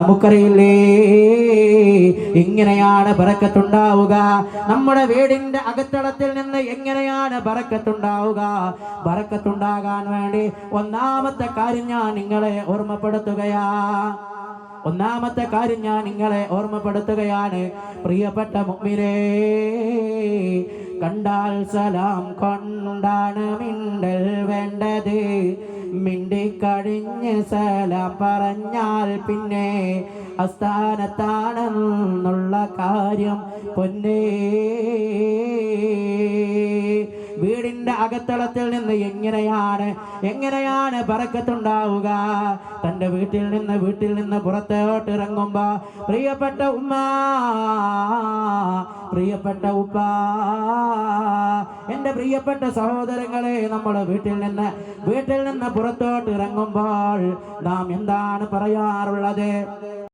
നമുക്കറിയില്ലേ? ഇങ്ങനെയാണ് പറക്കത്തുണ്ടാവുക നമ്മുടെ വീടിന്റെ അകത്തളത്തിൽ നിന്ന് എങ്ങനെയാണ് പറക്കത്തുണ്ടാവുക പറക്കത്തുണ്ടാകാൻ വേണ്ടി ഒന്നാമത്തെ കാര്യം ഞാൻ നിങ്ങളെ ഓർമ്മപ്പെടുത്തുകയാ. ഒന്നാമത്തെ കാര്യം ഞാൻ നിങ്ങളെ ഓർമ്മപ്പെടുത്തുകയാണ്. പ്രിയപ്പെട്ട മുമ്പിരേ കണ്ടാൽ സലാം കൊണ്ടാണ് മിണ്ടൽ. മിണ്ടിക്കഴിഞ്ഞ് സലാം പറഞ്ഞാൽ പിന്നെ അസ്ഥാനത്താണെന്നുള്ള കാര്യം പൊന്നേ. വീടിന്റെ അകത്തളത്തിൽ നിന്ന് എങ്ങനെയാണ് എങ്ങനെയാണ് പറക്കത്തുണ്ടാവുക? തന്റെ വീട്ടിൽ നിന്ന് വീട്ടിൽ നിന്ന് പുറത്തോട്ട് ഇറങ്ങുമ്പോ പ്രിയപ്പെട്ട ഉമ്മ പ്രിയപ്പെട്ട ഉപ്പ എന്റെ പ്രിയപ്പെട്ട സഹോദരങ്ങളെ നമ്മൾ വീട്ടിൽ നിന്ന് വീട്ടിൽ നിന്ന് പുറത്തോട്ട് ഇറങ്ങുമ്പോൾ നാം എന്താണ് പറയാറുള്ളത്?